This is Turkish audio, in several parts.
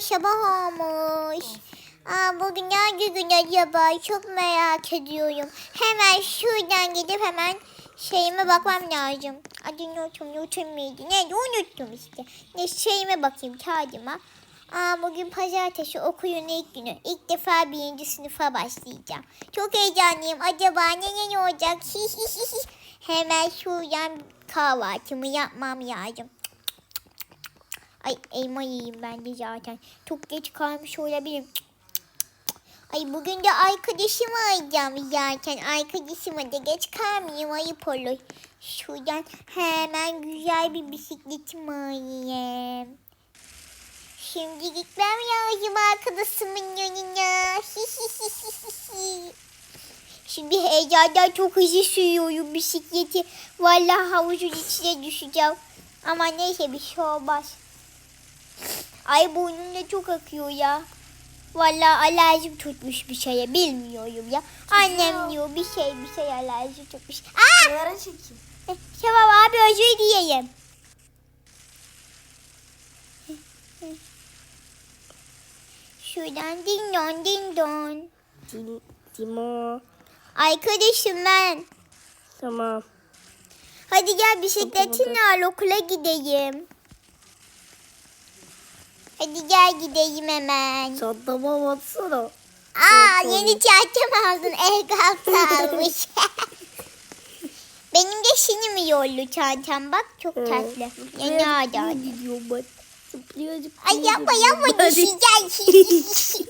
Sabah olmuş. Aa, bugün hangi gün acaba? Çok merak ediyorum. Hemen şuradan gidip hemen şeyime bakmam lazım. Adını unuttum, unuttum muydu? Neydi unuttum işte. Ne şeyime bakayım kağıdıma. Aa, bugün pazartesi okulun ilk günü. İlk defa birinci sınıfa başlayacağım. Çok heyecanlıyım. Acaba ne ne olacak? Hemen şuradan kahvaltımı yapmam lazım. Ay elma yiyeyim ben de zaten. Çok geç kalmış olabilirim. Ay bugün de arkadaşımı arayacağım zaten. Arkadaşıma da geç kalmayayım ayıp olur. Şuradan hemen güzel bir bisikletimi arayayım. Şimdi gitmem lazım arkadaşımın yanına. Şimdi heyecandan çok hızlı sürüyorum bisikleti. Vallahi havuzun içine düşeceğim. Ama neyse bir şey olmaz. Ay burnum da çok akıyor ya. Vallahi alerjim tutmuş bir şeye bilmiyorum ya. Annem diyor bir şey bir şey alerji tutmuş. Aa! Kenara çekeyim. Eh, Tamam abi özür dileyim. Şuradan din don din don. Tim Timo. Arkadaşım ben. Tamam. Hadi gel bisikletinle al okula gideyim. Hadi gel gideyim hemen. Çantama baksana. Aa Çok yeni çantam aldın. El kalktı almış. Benim de şimdi mi yollu çantam bak çok tatlı. Yeni zıplıyor. Ay yapma yapma Hadi. düşeceksin.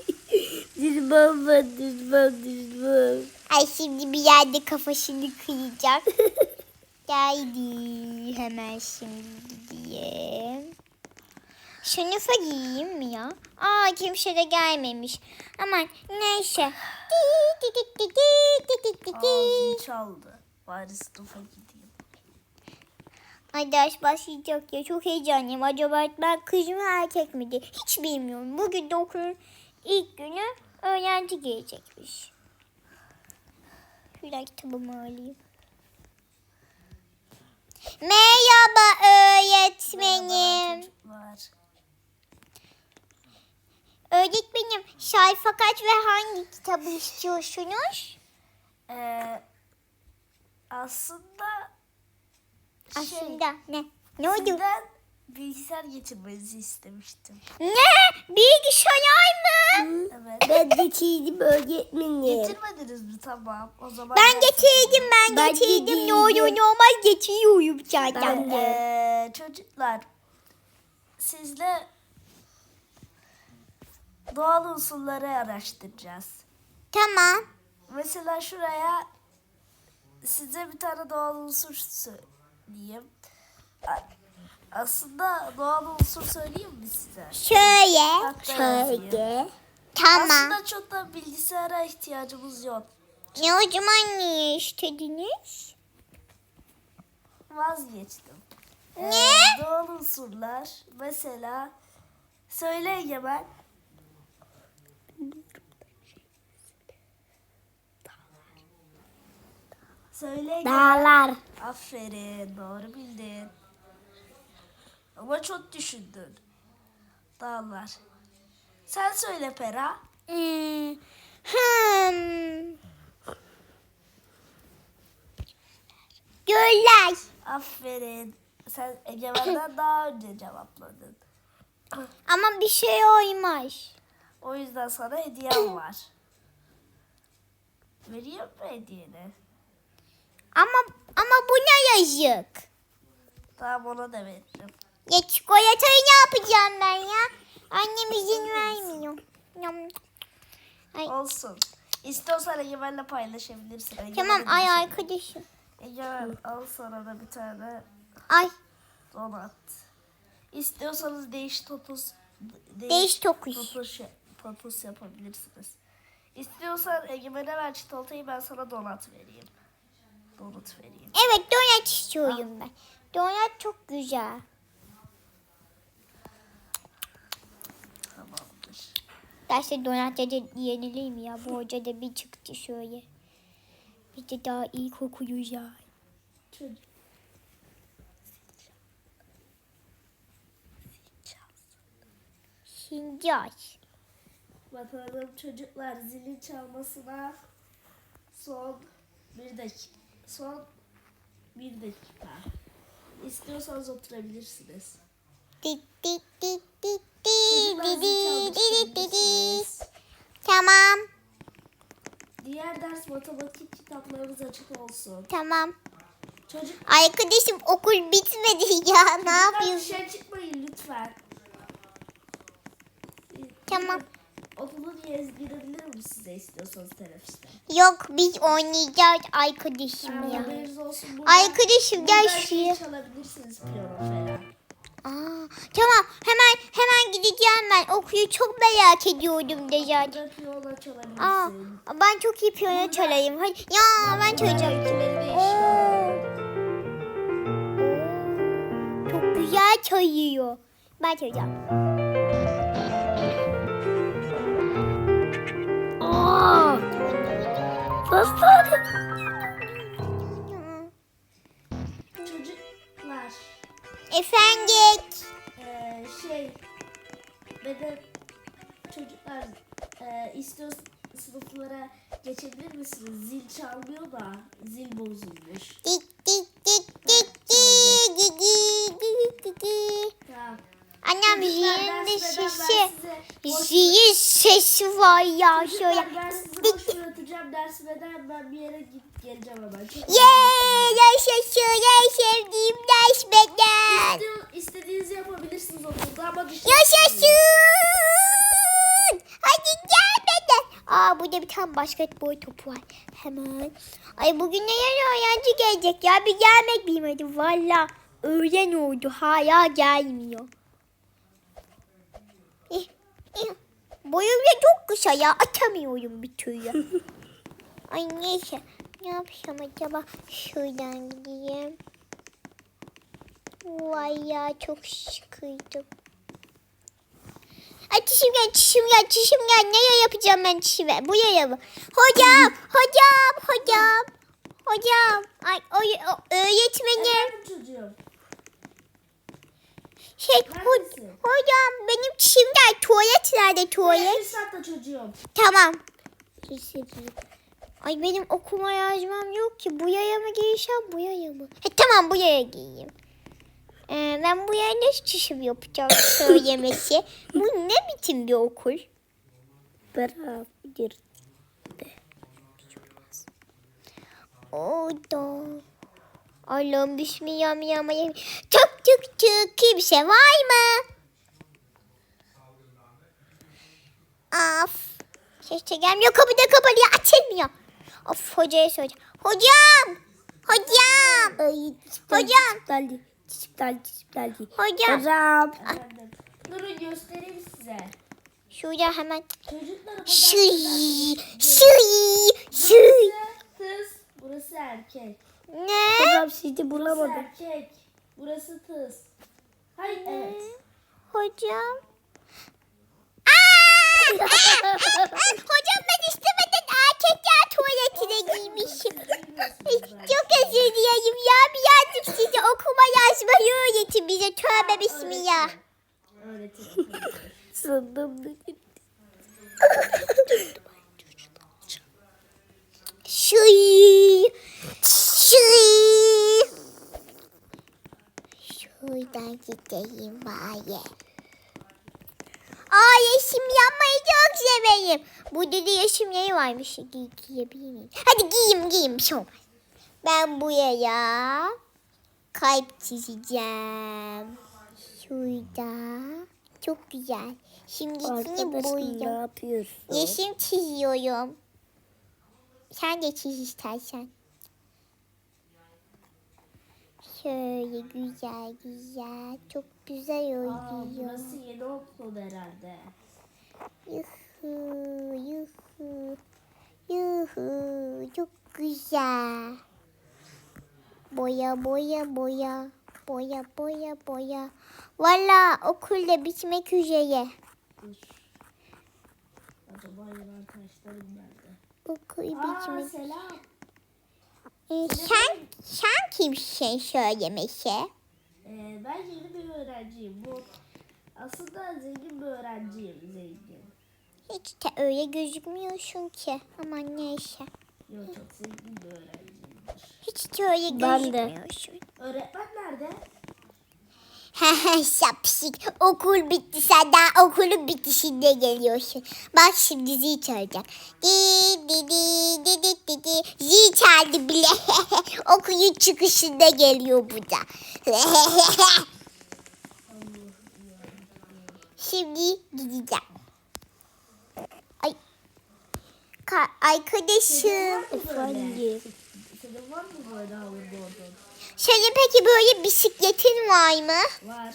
Düşmem ben düşmem düşmem. Ay şimdi bir yerde kafasını kıyacak. Geldi hemen şimdi gideyim. Sınıfa giyeyim mi ya? Aa kimse de gelmemiş. Aman neyse. Ağzım çaldı. Bari sınıfa gideyim. Ay ders başlayacak ya çok heyecanlıyım. Acaba ben kız mı erkek mi diye hiç bilmiyorum. Bugün de okulun ilk günü öğrenci gelecekmiş. Şuradan kitabımı alayım. Merhaba öğretmenim. Merhabalar çocuklar. Öğretmenim sayfa kaç ve hangi kitabı istiyorsunuz? Ee, aslında şey, Aslında ne? Ne oldu? sizden bilgisayar getirmenizi istemiştim. Ne? Bilgisayar mı? Evet. Ben getirdim öğretmenim. Getirmediniz mi? Tamam. O zaman Ben getirdim ben, Ben getirdim. getirdim. Ne olur normal getiriyorum zaten. Ben. Ee, çocuklar sizle doğal unsurları araştıracağız. Tamam. Mesela şuraya size bir tane doğal unsur söyleyeyim. Aslında doğal unsur söyleyeyim mi size? Şöyle. Hatta yazayım. Şöyle. Tamam. Aslında çok da bilgisayara ihtiyacımız yok. Ne o zaman niye istediniz? Vazgeçtim. Ee, Ne? doğal unsurlar mesela söyle Egemen. Söyle. Dağlar. Aferin doğru bildin. Ama çok düşündün. Dağlar. Sen söyle Pera. Hmm. Hmm. Göller. Aferin. Sen Egemen'den daha önce cevapladın. Ama bir şey olmaz. O yüzden sana hediyem var. Vereyim mi hediyeni? Ama ama bu ne yazık? Tamam ona da veririm. Ya çikolatayı ne yapacağım ben ya? Annem izin vermiyor. Yam. Ay. Olsun. İstiyorsan Egemen'le paylaşabilirsin. Egemen'e Tamam ay arkadaşım. Egemen al sana da bir tane Ay donat. İstiyorsanız değiş topuz değiş tokuş. topuz, topuz yapabilirsiniz. İstiyorsan Egemen'e ver çikolatayı ben sana donat vereyim. Donut vereyim. Evet donat istiyorum ben. Donat çok güzel. Tamamdır. Derste donat da yenileyim ya. Bu hoca da bir çıktı şöyle. Bir de daha iyi kokuyor ya. Çocuk. Şimdi oynayacağız. Bakalım çocuklar zilin çalmasına son bir dakika. Son bir dakika. İstiyorsanız oturabilirsiniz. Tamam. Diğer ders matematik kitaplarımız açık olsun. Tamam. Çocuk Arkadaşım okul bitmedi ya. Ne yapıyorsun? dışarı çıkmayın lütfen. Tamam. Okulun girebilir mi size istiyorsanız teneffüste? Yok biz oynayacağız arkadaşım ya. haberiniz olsun. Burada, Arkadaşım gel burada şey şuraya. çalabilirsiniz piyano falan. Aa, tamam hemen hemen gideceğim ben. Okulu çok merak ediyordum de zaten. Burada piyano. Aa, ben çok iyi piyano çalayım. Hadi. Ya ben çalacağım. Değişiyor. Çok güzel çalıyor. Ben çalacağım. hastane. Çocuklar. Efendim. Ee, şey. Beden çocuklar e, istiyoruz sınıflara geçebilir misiniz? Zil çalmıyor da zil bozulmuş. Tik tik tik tik tik Tamam. Annem zilin sesi. Zilin sesi var ya şöyle. Tik bırakacağım ders veren ben bir yere git geleceğim hemen. Çok Yeee yaşasın en sevdiğim ders beden. İstediğinizi yapabilirsiniz okulda ama dışarı Yaşasın. Hadi gel beden. Aa burada bir tane basketbol topu var. Hemen. Ay bugün ne yeni öğrenci gelecek ya bir gelmek bilmedi. Valla öğlen oldu hala gelmiyor. Eh, eh. Boyum da çok kısa ya atamıyorum bir türlü. Ay neyse ne yapacağım acaba şuradan gideyim. Vay ya çok sıkıydım. Ay çişim gel, çişim gel, çişim gel. Nereye yapacağım ben çişimi? Buraya mı? Hocam, hocam, hocam. Hocam. Ay o, o öğretmenim. Çocuğum. Şey, ho- Neredesin? hocam benim çişim gel. Tuvalet nerede tuvalet? Bir saatte çocuğum. Tamam. Ay benim okuma yazmam yok ki. Buraya mı giysem buraya mı? He, tamam buraya giyeyim. Ee, ben buraya nasıl çişim yapacağım söylemesi. Bu ne biçim bir okul? Beraber. Orada. Allah'ım bismillahirrahmanirrahim. Tık tık tık kimse var mı? Af. Ses de gelmiyor kapıda kapalı ya açılmıyor. Of hocaya söyleyeceğim. Hocam! Hocam! Ay, hocam! Geldi. Çizip geldi. Hocam! Hocam! Ah! Durun göstereyim size. Şuraya hemen. Çocuklar buradan. Şıy! Şıy! Şıy! Kız, burası erkek. Ne? Hocam sizi bulamadım. Burası erkek. Burası kız. Hayır. Evet. Hocam. Aa! Hocam ben istemeden erkek ya tuvaletine giymişim. Çok özür dilerim ya. Birazcık size okuma yazmayı öğretin bize. Tövbe bismillah. Sandım. Şuy. Şuy. Şuradan gideyim bari. Aa yeşim yapmayı çok severim. Burada da yeşimleri varmış. Giy, giyebilir miyim? Hadi giyeyim giyeyim. Bir şey olmaz. Ben buraya kalp çizeceğim. Şurada. Çok güzel. Şimdi seni Arkadaşım ne boyayacağım. yapıyorsun? Yeşim çiziyorum. Sen de çiz istersen. Şöyle güzel güzel. Çok güzel Aa, oluyor. burası yeni okul herhalde. Yuhu yuhu. Yuhu. Çok güzel. Boya boya boya. Boya boya boya. Valla okulda bitmek üzere. Dur. Acaba yeni arkadaşlarım nerede? Okul Aa, bitmek selam. Ee, sen, sen kimsin söylemesi? Ee, ben yeni bir öğrenciyim. Bu Aslında zengin bir öğrenciyim zengin. Hiç de öyle gözükmüyorsun ki. Aman neyse. Yok çok zengin bir öğrenciyimdir. Hiç de öyle Ben de. gözükmüyorsun. Öğretmen nerede? Şapşik. Okul bitti sen daha okulun bitişinde geliyorsun. Bak şimdi zil çalacak. Di di di di di di di. Zil çaldı bile. Okulun çıkışında geliyor bu da. şimdi gideceğim. Ay. Ka- arkadaşım. Efendim. Senin peki böyle bisikletin var mı? Var.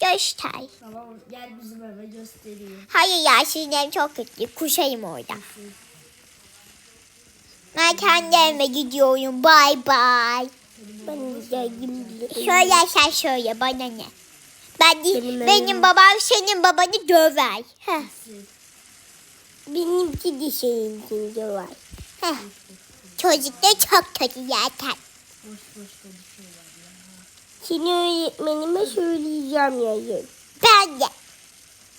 Göster. Tamam gel bizim eve göstereyim. Hayır ya sizden çok kötü. Kuşayım orada. Ben kendi evime gidiyorum. Bay bay. Şöyle sen şöyle bana ne? Ben de, Benim benim, babam senin babanı döver. Heh, Benimki de şeyin içinde var. heh. Çocuk da çok kötü zaten. Seni öğretmenime söyleyeceğim yarın. Ben de.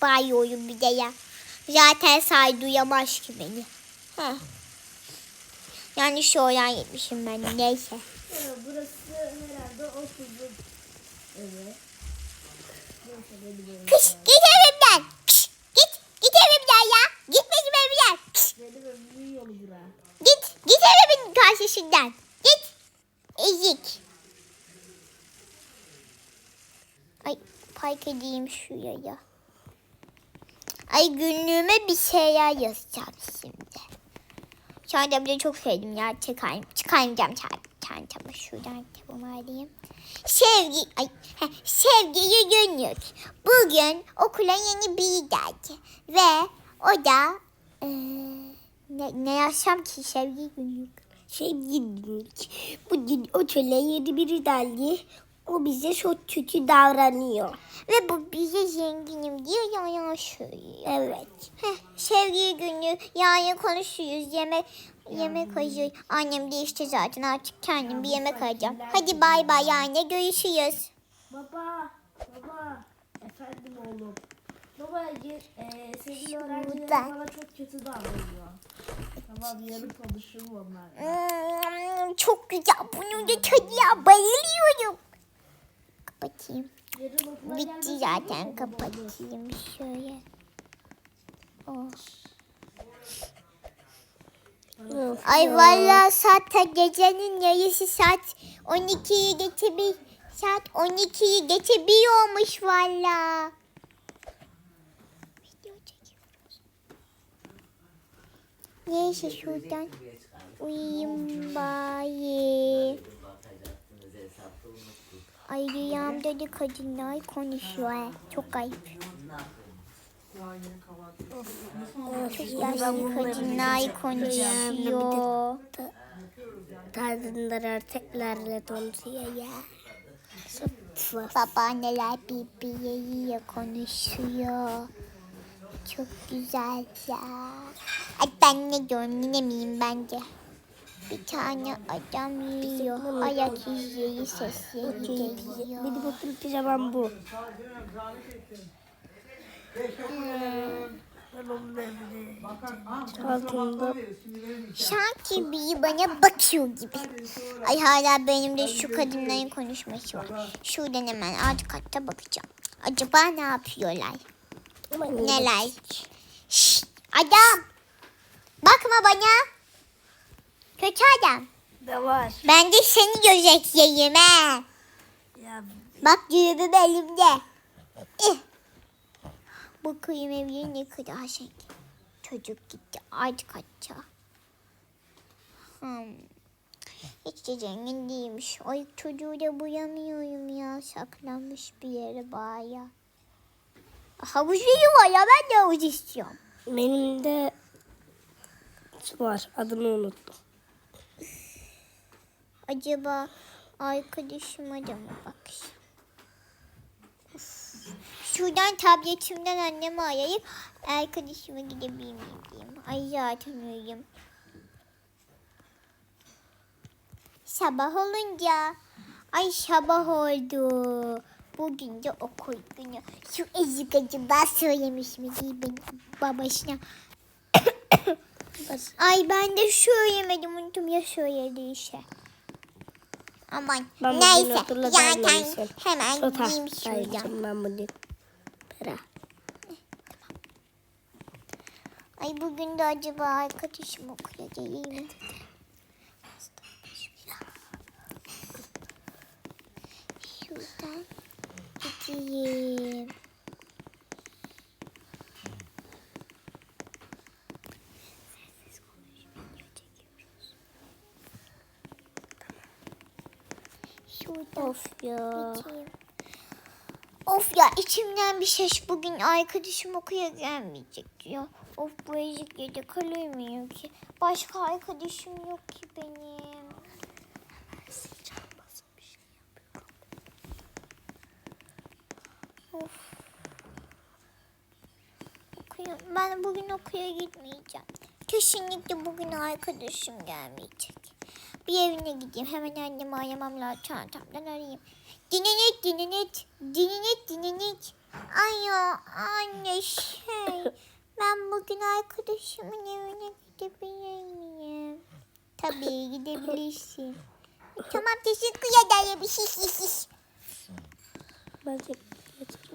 Bağırıyorum bir de ya. Zaten say duyamaz ki beni. Heh. Yani şu olan yetmişim ben. Neyse. Burası herhalde o kızın evi. Kış git evimden. Kış, git. Git evimden ya. Git benim evimden. Benim evimin yolu bura. git. Git evimin karşısından. Git. Ezik. Ay park edeyim şuraya. Ay günlüğüme bir şeyler yazacağım şimdi. Çantamı çok sevdim ya. Çıkarayım. Çıkarmayacağım çant- çantamı. Şuradan kitabımı alayım. Sevgi, ay, heh, sevgili günlük. Bugün okula yeni biri geldi. Ve o da eee, ne, ne yazsam ki sevgili günlük. Sevgilim. Bugün o çöle yeni biri geldi. O bize çok kötü davranıyor. Ve bu bize zenginim diyor yalan söylüyor. Evet. Heh, sevgili günlük yarın konuşuyoruz. Yemek yemek hazır. Annem de işte zaten artık kendim bir yemek alacağım. Hadi bay bay anne görüşürüz. Baba, baba. Efendim oğlum. Baba, e, senin öğrencilerin Şuradan. bana çok kötü davranıyor. Tamam, yarın konuşurum onlarla. Hmm, çok güzel. Bunun da tadı ya. Bayılıyorum. Kapatayım. Bitti zaten. Kapatayım şöyle. Oh. Ay valla saat gecenin yarısı saat 12'yi geçebil saat 12'yi geçebiliyormuş valla. Neyse şuradan uyuyayım bari. Ay rüyamda da kadınlar konuşuyor. Çok ayıp. Çok yaşlı kadınlar konuşuyor. Kadınlar erkeklerle tanışıyor ya. Babaanneler birbirleriyle konuşuyor. Çok güzel ya. Ay ben ne diyorum yine miyim bence? Bir tane adam yiyor. Ayak izleri sesleri geliyor. Benim okul pijamam bu. Evine Altında Sanki biri bana bakıyor gibi. Ay hala benim de şu kadınların konuşması var. Şuradan hemen alt katta bakacağım. Acaba ne yapıyorlar? Neler? Şşt, adam! Bakma bana. Kötü adam. Ne var? Ben de seni gözetleyeyim he. Ya Bak düğümüm elimde. Eh. Bu kıyım ne kadar şey. Çocuk gitti alt katta. Hmm. Hiç de zengin değilmiş. Ay çocuğu da buyamıyorum ya. Saklanmış bir yere baya. Havuz yeri var ya ben de havuz istiyorum. benim de var. Adını unuttum. Acaba arkadaşıma da mı bakayım? Uf. Şuradan tabletimden annemi arayıp arkadaşıma gidebilir miyim diyeyim. Ay zaten uyuyayım. Sabah olunca ay sabah oldu. Bugün de okul günü. Şu ezik acaba söylemiş mi benim babasına. Ay ben de söylemedim unuttum ya söyledi Aman Ben neyse zaten hemen gideyim şuradan. ben bugün. Para. Ay bugün de acaba arkadaşım okula mi? Şuradan gideyim. Şuradan Of ya. gideyim. Of ya içimden bir ses bugün arkadaşım okuya gelmeyecek diyor. Of bu ezik yerde kalamıyor ki. Başka arkadaşım yok ki benim. Of. Okuya, ben bugün okuya gitmeyeceğim. Kesinlikle bugün arkadaşım gelmeyecek. Bir evine gideyim. Hemen annemi aramam lazım. Çantamdan arayayım. Dininet dininet. Dininet dininet. Ay ya anne şey. Ben bugün arkadaşımın evine gidebilir miyim? Tabii gidebilirsin. tamam teşekkür ederim. Şiş şiş şiş. Ben de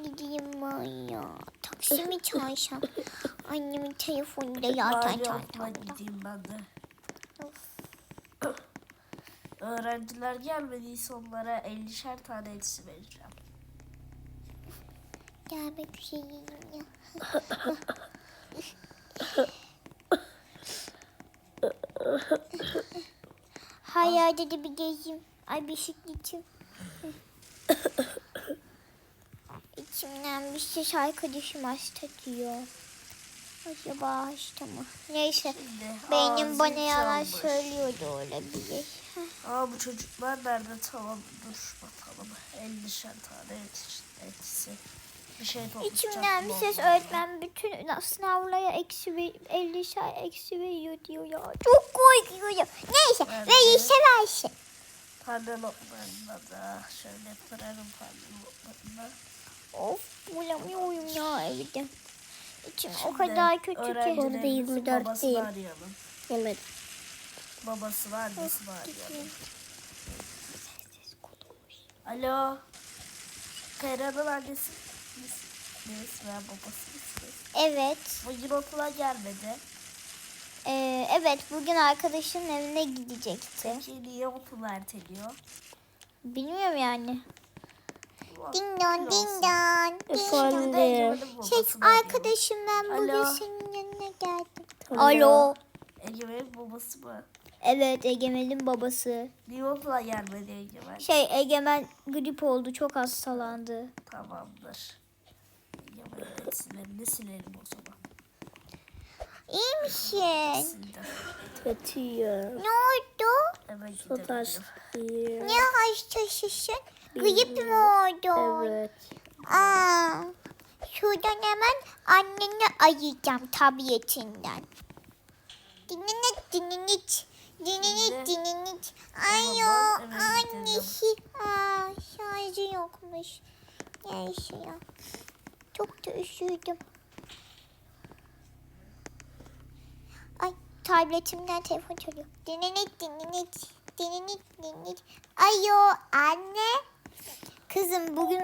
Gideyim ben ya. Taksi mi çağırsam? Annemin telefonunda zaten çantamda. gideyim ben de. Öğrenciler gelmediyse onlara 50'şer tane elisi vereceğim. Gelmek üzereyim ya. Hayalde de bir gezeyim. Ay bisikletim. İçimden bir ses arkadaşım hasta diyor. Acaba hasta mı? Neyse. Şimdi Benim bana yalan söylüyordu olabilir. Aa bu çocuklar nerede? Tamam dur bakalım. 50'şer tane etisi. Bir şey. İçimden bir ses öğretmen bütün sınavlara eksi ver, 50 şey eksi veriyor diyor ya. Çok korkuyorum. Neyse Ben verirse versin. Pembe notlarına da şöyle kırarım pembe notlarına. Of bulamıyorum ya evde. İçim o Şimdi kadar kötü ki. Orada 24 babasını değil. Arayalım. yemedim. Babasını annesini arayalım. Alo. Ferhan'ın annesi misiniz veya babası mısınız? Evet. Bugün okula gelmedi. Ee, evet bugün arkadaşının evine gidecekti. Peki niye okul erteliyor? Bilmiyorum yani. Ding dong ding dong. Efendim? Şey arayalım. arkadaşım ben bugün Alo. senin yanına geldim. Tamam. Alo. Egemen'in babası mı? Evet Egemen'in babası. Okula gelmedi Egemen? Şey Egemen grip oldu çok hastalandı. Tamamdır. Egemen'in eksilerini silelim o zaman. İyi misin? Sildim. Kötü ya. Ne oldu? Hemen hastayım. Ne hastasısın? Grip mi oldu? Evet. Aa, şuradan hemen anneni ayıracağım tabletinden. Dinlenit dinlenit. Dinlenit dinlenit. Ay yo annesi. Aa, şarjı yokmuş. Neyse ya. Çok da üşüdüm. Ay tabletimden telefon çalıyor. Dinlenit dinlenit. Dinlenit dinlenit. Ayo anne. Kızım bugün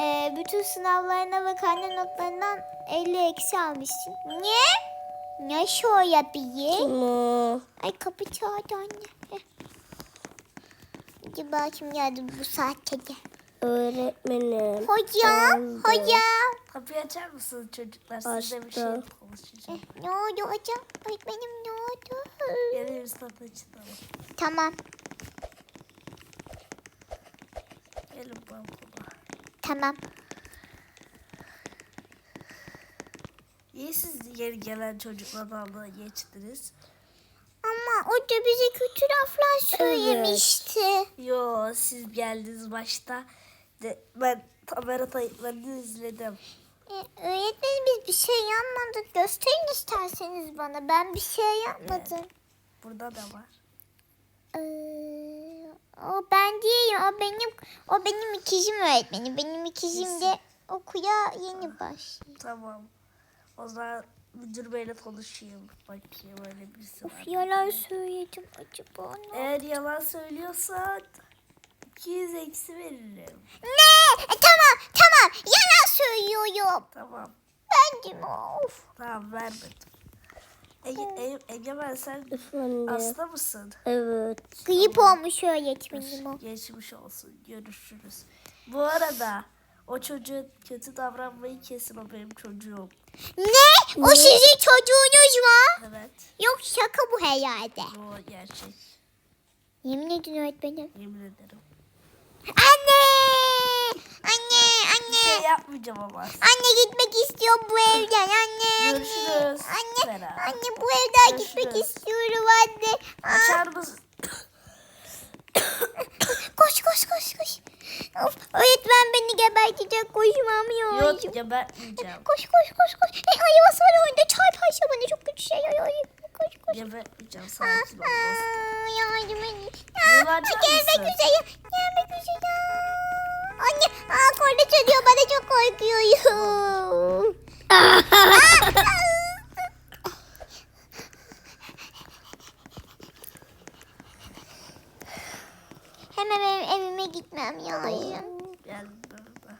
e, bütün sınavlarına ve karne notlarından 50 eksi almışsın. Ne? Nasıl olabilir? O? Ay kapı çaldı anne. Acaba kim geldi bu saatte de? Öğretmenim. Hocam, Oldu. hocam. Kapıyı açar mısınız çocuklar? Sizle bir şey Açtım. konuşacağım. Eh, ne oldu hocam? Öğretmenim ne oldu? Yeni bir sınıf açalım. Tamam, Gelin balkona. tamam. Niye siz yeni gelen çocukla dalga geçtiniz? Ama o da bize kötü laflar söylemişti. Yo siz geldiniz başta. De, ben kamera kayıtlarını izledim. E, öğretmenim biz bir şey yapmadık. Gösterin isterseniz bana. Ben bir şey yapmadım. Burada da var. Ee, O ben değilim. O benim o benim ikizim öğretmenim. Benim ikizim de okuya yeni başlıyor. Tamam. O zaman müdür beyle konuşayım. Bakayım öyle birisi var. Of yalan söyledim acaba ne? Eğer yalan söylüyorsan 200 eksi veririm. Ne? E, tamam tamam yalan söylüyorum. Tamam. Ben de mi? Of. Tamam vermedim. Ege, Ege, Egemen sen Efendim. hasta mısın? Evet. Grip olmuş öğretmenim o. Geçmiş olsun. Görüşürüz. Bu arada o çocuğun kötü davranmayı kesin o benim çocuğum. Ne? O sizin çocuğunuz mu? Evet. Yok şaka bu herhalde. Bu gerçek. Yemin edin öğretmenim. Yemin ederim. Anne! Anne! Bir şey Anne! yapmayacağım ama. Anne gitmek istiyorum bu evden anne. Görüşürüz. Anne, Bera. anne bu evden gitmek Görüşürüz. istiyorum anne. Açar mısın? koş koş koş koş. Of, öğretmen beni gebertecek koşmam lazım. Yok gebertmeyeceğim. Koş koş koş koş. E, ayvası var orada çarparsa bana çok kötü şey. Ay, ay, koş koş. Gebertmeyeceğim. Sakin ol yardım edin. Gelmek üzere. Gelmek üzere. Anne, aa, korna çalıyor. Bana çok korkuyorum. Hemen benim evime gitmem lazım. Gel burada.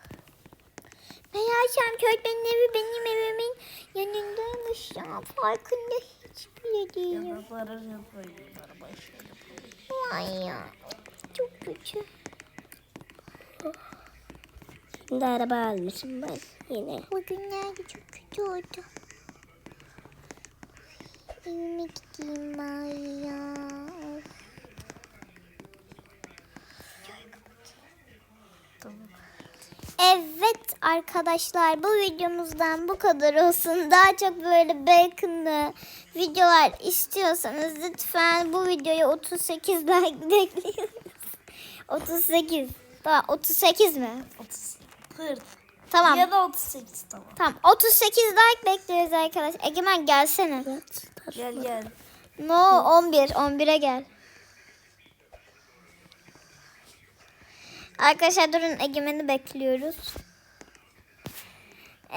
Meğersem öğretmenin evi benim evimin yanındaymış ya. Farkında değilim. Yapayım. Arabayı şöyle yapayım. Vay ya. Çok kötü. Şimdi araba almışım ben yine. Bugünlerde çok kötü oldu. Evime gideyim bari ya. Of. Tamam. Evet arkadaşlar bu videomuzdan bu kadar olsun. Daha çok böyle baconlı videolar istiyorsanız lütfen bu videoya 38 like bekliyoruz. 38. Daha 38 mi? 30. 40. Tamam. Ya da 38 tamam. Tamam 38 like bekliyoruz arkadaşlar. Egemen gelsene. Gel gel. No 11. 11'e gel. Arkadaşlar durun Egemen'i bekliyoruz.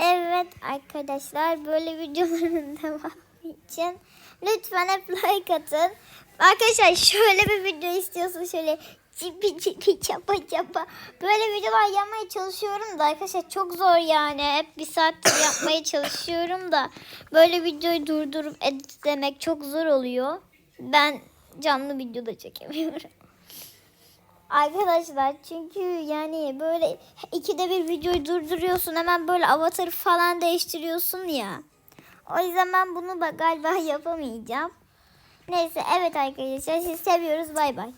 Evet arkadaşlar böyle videoların devamı için lütfen hep like atın. Arkadaşlar şöyle bir video istiyorsanız şöyle cipi cipi çapa çapa böyle videolar yapmaya çalışıyorum da arkadaşlar çok zor yani. Hep bir saattir yapmaya çalışıyorum da böyle videoyu durdurup editlemek çok zor oluyor. Ben canlı videoda çekemiyorum. Arkadaşlar çünkü yani böyle ikide bir videoyu durduruyorsun hemen böyle avatarı falan değiştiriyorsun ya. O yüzden ben bunu galiba yapamayacağım. Neyse evet arkadaşlar sizi seviyoruz bay bay.